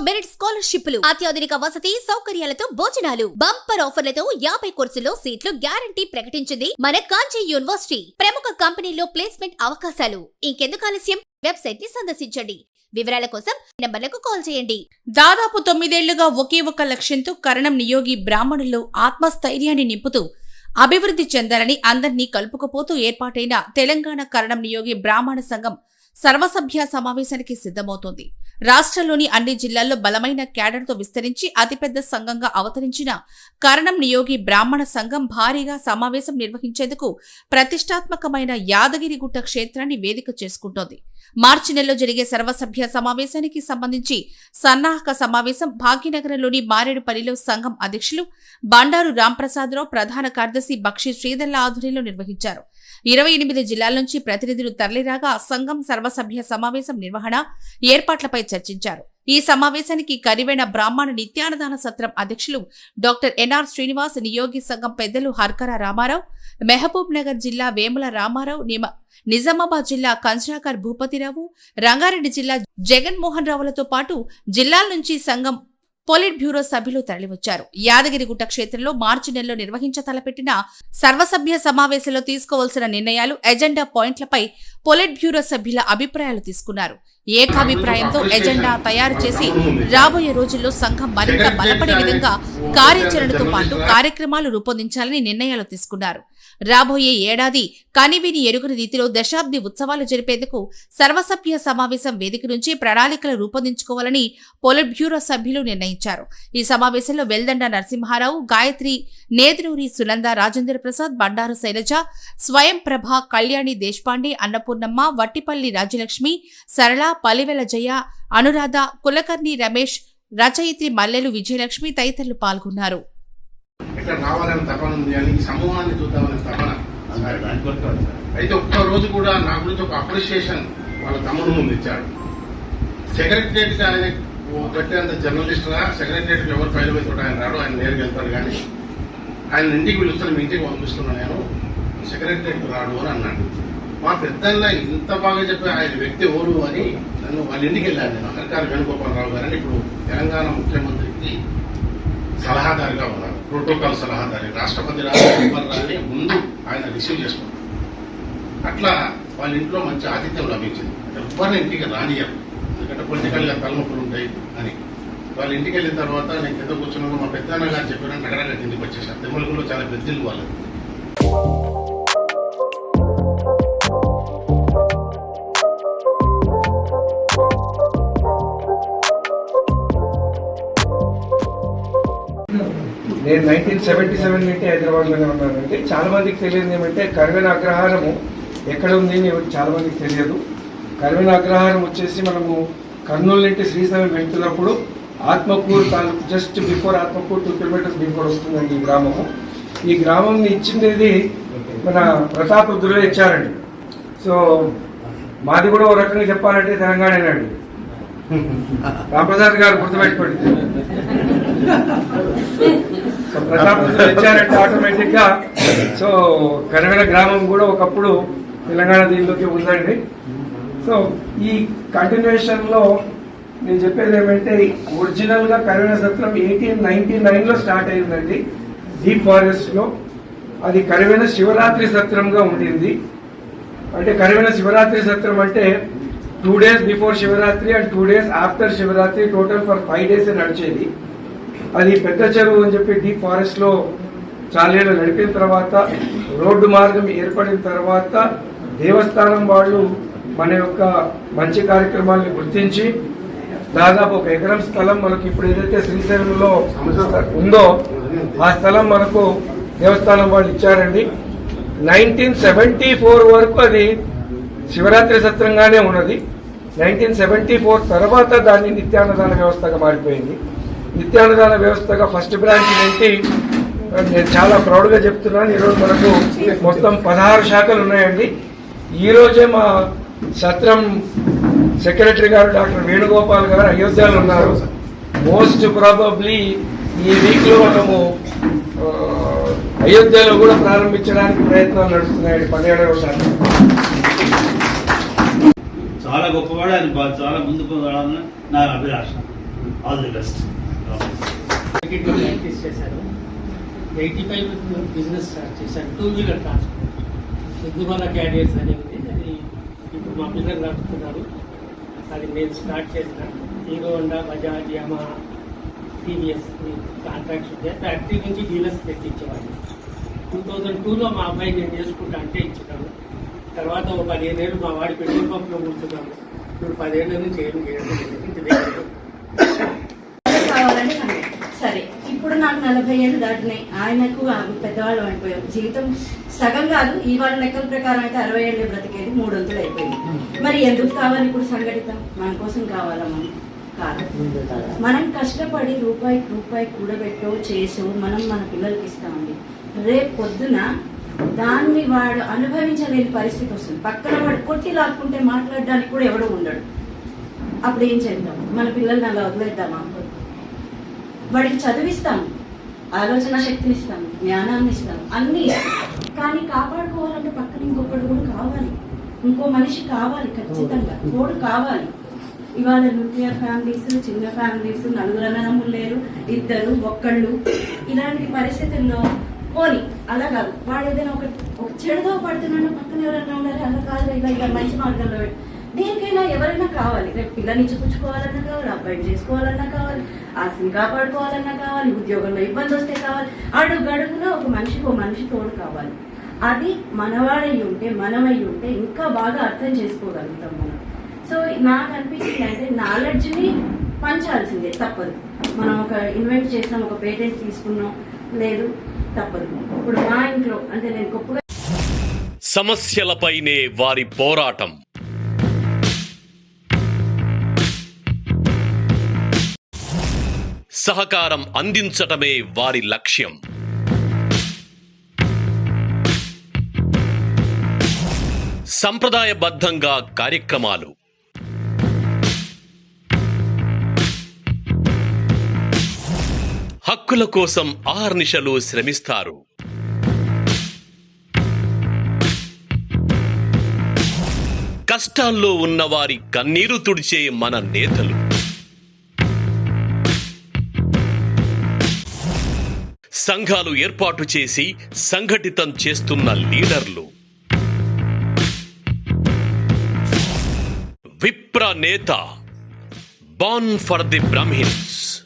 Merit స్కాలర్షిప్లు అత్యాధునిక వసతి సౌకర్యాలతో భోజనాలు బంపర్ ఆఫర్లతో యాభై కోర్సుల్లో సీట్లు గ్యారంటీ ప్రకటించింది మన కాంచీ యూనివర్సిటీ. ప్రముఖ కంపెనీలో ప్లేస్మెంట్ అవకాశాలు. ఇంకెందుకు ఆలస్యం? వెబ్సైట్ని సందర్శించండి. వివరాల కోసం నెంబర్లకు కాల్ చేయండి. దాదాపు తొమ్మిదేళ్ళుగా ఒకే ఒక లక్ష్యంతో కరణం నియోగి బ్రాహ్మణులు ఆత్మస్థైర్యాన్ని నింపుతూ అభివృద్ధి చెందాలని అందర్నీ కలుపుకుపోతూ ఏర్పాటైన తెలంగాణ కరణం నియోగి బ్రాహ్మణ సంఘం సర్వసభ్య సమావేశానికి సిద్ధమవుతోంది. రాష్ట్రంలోని అన్ని జిల్లాల్లో బలమైన క్యాడర్తో విస్తరించి అతిపెద్ద సంఘంగా అవతరించిన కరణం నియోగి బ్రాహ్మణ సంఘం భారీగా సమావేశం నిర్వహించేందుకు ప్రతిష్టాత్మకమైన యాదగిరిగుట్ట క్షేత్రాన్ని వేదిక చేసుకుంటోంది. మార్చి నెలలో జరిగే సర్వసభ్య సమావేశానికి సంబంధించి సన్నాహక సమావేశం భాగ్యనగరంలోని మారేడుపల్లిలో సంఘం అధ్యక్షులు బండారు రాంప్రసాదరావు ప్రధాన కార్యదర్శి బక్షి శ్రీధర్ల ఆధ్వర్యంలో నిర్వహించారు. ఇరవై ఎనిమిది జిల్లాల నుంచి ప్రతినిధులు తరలిరాగా సంఘం సర్వసభ్య సమావేశం నిర్వహణ ఏర్పాట్లపై చర్చించారు. ఈ సమావేశానికి కరివైన బ్రాహ్మణ నిత్యానదాన సత్రం అధ్యక్షులు డాక్టర్ ఎన్ఆర్ శ్రీనివాస్ నియోగి సంఘం పెద్దలు హర్కర రామారావు మెహబూబ్ నగర్ జిల్లా వేముల రామారావు నిమ నిజామాబాద్ జిల్లా కంచాకర్ భూపతిరావు రంగారెడ్డి జిల్లా జగన్మోహన్ రావులతో పాటు జిల్లాల నుంచి సంఘం పొలిట్ బ్యూరో సభ్యులు తరలివచ్చారు. యాదగిరిగుట్ట క్షేత్రంలో మార్చి నెలలో నిర్వహించ తలపెట్టిన సర్వసభ్య సమావేశంలో తీసుకోవాల్సిన నిర్ణయాలు ఎజెండా పాయింట్లపై పొలిట్ బ్యూరో సభ్యుల అభిప్రాయాలు తీసుకున్నారు. ఏకాభిప్రాయంతో ఎజెండా తయారు చేసి రాబోయే రోజుల్లో సంఘం మరింత బలపడే విధంగా కార్యాచరణతో పాటు కార్యక్రమాలు రూపొందించాలని నిర్ణయాలు తీసుకున్నారు. రాబోయే ఏడాది కనివిని ఎరుగని రీతిలో దశాబ్ది ఉత్సవాలు జరిపేందుకు సర్వసభ్య సమావేశం వేదిక నుంచి ప్రణాళికలు రూపొందించుకోవాలని పొలిట్ బ్యూరో సభ్యులు నిర్ణయించారు. ఈ సమావేశంలో వెల్దండ నరసింహారావు గాయత్రి నేదునూరి సునంద రాజేంద్ర ప్రసాద్ బండారు శైలజ స్వయం ప్రభ కళ్యాణి దేశపాండే అన్నపూర్ణమ్మ వట్టిపల్లి రాజ్యలక్ష్మి సరళ పలివెల జయ అనురాధ కులకర్ణి రమేష్ రచయిత్రి మల్లెలు విజయలక్ష్మి తదితరులు పాల్గొన్నారు. ఇక్కడ రావాలని తపన ఉంది అని ఈ సమూహాన్ని చూద్దామని తపన. అయితే ఒక్క రోజు కూడా నా గురించి ఒక అప్రిషియేషన్ వాళ్ళ తమ్ముడు ముందు ఇచ్చాడు. సెక్రటరియట్గా ఆయన పెట్టేంత జర్నలిస్ట్గా సెక్రటరియట్ ఎవరు ఫైల్ పెట్టుకుంటే ఆయన రాడు ఆయన నేరుగా వెళ్తాడు కానీ ఆయన ఇంటికి పిలుస్తాను మీ ఇంటికి పంపిస్తున్నా నేను సెక్రటరియట్ రాడు అని అన్నాడు. మా పెద్దన్న ఇంత బాగా చెప్పి ఆయన వ్యక్తి ఎవరు అని నన్ను వాళ్ళ ఇంటికి వెళ్ళాను నేను. అమెరికా వేణుగోపాలరావు గారు ఇప్పుడు తెలంగాణ ముఖ్యమంత్రికి సలహాదారుగా ఉన్నారు. ప్రోటోకాల్ సలహాదారి రాష్ట్రపతి రాని ముందు ఆయన రిసీవ్ చేసుకున్నారు. అట్లా వాళ్ళ ఇంట్లో మంచి ఆతిథ్యం లభించింది. ఎవరిని ఇంటికి రానియరు ఎందుకంటే పొలిటికల్గా తలనొప్పులు ఉంటాయి అని. వాళ్ళ ఇంటికి వెళ్ళిన తర్వాత నేను కింద కూర్చున్నాను. మా పెద్దన్న గారు చెప్పారు నగరానికి ఇంటికి వచ్చేసాను తిమ్మలకులో చాలా పెద్దలు వాళ్ళు నేను నైన్టీన్ సెవెంటీ సెవెన్ నుండి హైదరాబాద్లోనే ఉన్నానండి. చాలా మందికి తెలియదు ఏమంటే కరివేన అగ్రహారము ఎక్కడ ఉంది అని చాలా మందికి తెలియదు. కరివేన అగ్రహారం వచ్చేసి మనము కర్నూలు నుండి శ్రీశైలం వెళ్తున్నప్పుడు ఆత్మకూరు తాలూకు just before Atmakur two kilometres before వస్తుందండి ఈ గ్రామము. ఈ గ్రామం ఇచ్చింది మన ప్రతాపరుద్రులే ఇచ్చారండి. సో మాది కూడా ఓ రకంగా చెప్పాలంటే తెలంగాణేనండి. రామప్రసాద్ గారు గుర్తుపెట్టుకోండి. సో ప్రతాప్ ఇచ్చారంటే ఆటోమేటిక్గా సో కనగడ గ్రామం కూడా ఒకప్పుడు తెలంగాణ దీనిలోకి ఉందండి. సో ఈ కంటిన్యూషన్లో నేను చెప్పేది ఏమంటే ఒరిజినల్గా కరోనా సత్రం ఎయిటీన్ నైన్టీ నైన్లో స్టార్ట్ అయిందండి. డీప్ ఫారెస్ట్లో అది కరువైన శివరాత్రి సత్రంగా ఉండింది. అంటే కరువైన శివరాత్రి సత్రం అంటే two days before Shivaratri and two days after Shivaratri total for five days నడిచేది. అది పెద్ద చెరువు అని చెప్పి డీప్ ఫారెస్ట్లో చాలేళ్ళు నడిపిన తర్వాత రోడ్డు మార్గం ఏర్పడిన తర్వాత దేవస్థానం వాళ్ళు మన యొక్క మంచి కార్యక్రమాల్ని గుర్తించి దాదాపు ఒక ఎకరం స్థలం మనకి ఇప్పుడు ఏదైతే శ్రీశైలంలో ఉందో ఆ స్థలం మనకు దేవస్థానం వాళ్ళు ఇచ్చారండి. నైన్టీన్ సెవెంటీ ఫోర్ వరకు అది శివరాత్రి సత్రంగానే ఉన్నది. నైన్టీన్ సెవెంటీ ఫోర్ తర్వాత దాన్ని నిత్యాన్నదాన వ్యవస్థగా మారిపోయింది. నిత్యాన్నదాన వ్యవస్థగా ఫస్ట్ బ్రాంచ్ నుంచి నేను చాలా ప్రౌడ్గా చెప్తున్నాను. ఈరోజు మనకు మొత్తం పదహారు శాఖలు ఉన్నాయండి. ఈరోజే మా సత్రం సెక్రటరీ గారు డాక్టర్ వేణుగోపాల్ గారు అయోధ్యలో ఉన్నారు. మోస్ట్ ప్రాబబ్లీ ఈ వీక్లో మనము అయోధ్యలో కూడా ప్రారంభించడానికి ప్రయత్నాలు నడుస్తున్నాయండి పదిహేడవ శాతం గొప్పవాడు ఆయన చాలా ముందుకు వెళ్ళాలని నా అభిలాష. ఆల్ ది బెస్ట్ చేశారు. Practice eighty five business start చేశాను two wheeler transport Siddhumala carriers అని ఉంది అది ఇప్పుడు మా పిల్లలు నడుపుతున్నారు. అది నేను స్టార్ట్ చేసిన Hero Honda Bajaj Yamaha TVS contracts ఉంటే ఫ్యాక్టరీ నుంచి డీలర్స్ తెప్పించేవాడిని టూ థౌజండ్ టూలో మా అబ్బాయి నేను చేసుకుంటా అంటే ఇచ్చినాను. తర్వాత ఒక పదిహేను ఏళ్ళు మా వాడి పెట్రోల్ పంప్లో ఉంటున్నాము ఇప్పుడు పదిహేళ్ళ నుంచి ఏం చేయడం ఇంటి దగ్గర సరే ఇప్పుడు నాకు నలభై ఏళ్ళు దాటినాయి. ఆయనకు పెద్దవాళ్ళు అయిపోయారు. జీవితం సగం కాదు ఇవాళ లెక్కల ప్రకారం అయితే అరవై ఏళ్ళు బ్రతికేది మూడు వంతులు అయిపోయింది. మరి ఎందుకు కావాలి ఇప్పుడు సంఘటిత? మన కోసం కావాలా మనం? కాదు. మనం కష్టపడి రూపాయి రూపాయి కూడబెట్టో చేసో మనం మన పిల్లలకి ఇస్తామండి. రేపు పొద్దున దాన్ని వాడు అనుభవించలేని పరిస్థితి వస్తుంది. పక్కన వాడు కొట్టి లాక్కుంటే మాట్లాడడానికి కూడా ఎవడు ఉండడు. అప్పుడు ఏం చేద్దాం? మన పిల్లల్ని అలా వదిలేద్దామా? వాడికి చదివిస్తాం ఆలోచన శక్తిని ఇస్తాం జ్ఞానాన్ని ఇస్తాం అన్ని కానీ కాపాడుకోవాలంటే పక్కన ఇంకొకటి కూడా కావాలి. ఇంకో మనిషి కావాలి ఖచ్చితంగా. తోడు కావాలి. ఇవాళ న్యూక్లియర్ ఫ్యామిలీస్ చిన్న ఫ్యామిలీస్ నలుగురు అన్నదమ్ములు లేరు. ఇద్దరు ఒక్కళ్ళు. ఇలాంటి పరిస్థితుల్లో పోనీ అలా కాదు. వాడు ఏదైనా ఒక ఒక చెడుదో పడుతున్నాడు పక్కన ఎవరైనా ఉండాలి అలా కాదు ఇలా ఇలా మంచి మార్గంలో దేనికైనా ఎవరైనా కావాలి. రేపు పిల్లని చూపించుకోవాలన్నా కావాలి అబ్బాయిని చేసుకోవాలన్నా కావాలి ఆశని కాపాడుకోవాలన్నా కావాలి ఉద్యోగంలో ఇబ్బంది వస్తే కావాలి. అడుగు అడుగులో ఒక మనిషికి ఒక మనిషి తోడు కావాలి. అది మనవాడై ఉంటే మనమై ఉంటే ఇంకా బాగా అర్థం చేసుకోగలుగుతాం మనం. సో నాకు అనిపించింది అంటే నాలెడ్జ్ని పంచాల్సిందే తప్పదు. మనం ఒక ఇన్వెంట్ చేసాం ఒక పేటెంట్ తీసుకున్నాం లేదు. తప్పదు. ఇప్పుడు మా ఇంట్లో అంటే నేను గొప్పగా సమస్యలపైనే వారి పోరాటం. సహకారం అందించటమే వారి లక్ష్యం. సంప్రదాయబద్ధంగా కార్యక్రమాలు. హక్కుల కోసం ఆహర్నిశలు శ్రమిస్తారు. కష్టాల్లో ఉన్నవారి కన్నీరు తుడిచే మన నేతలు. సంఘాలు ఏర్పాటు చేసి సంఘటితం చేస్తున్న లీడర్లు. విప్ర నేత బాన్ ఫర్ ది బ్రహ్మిన్స్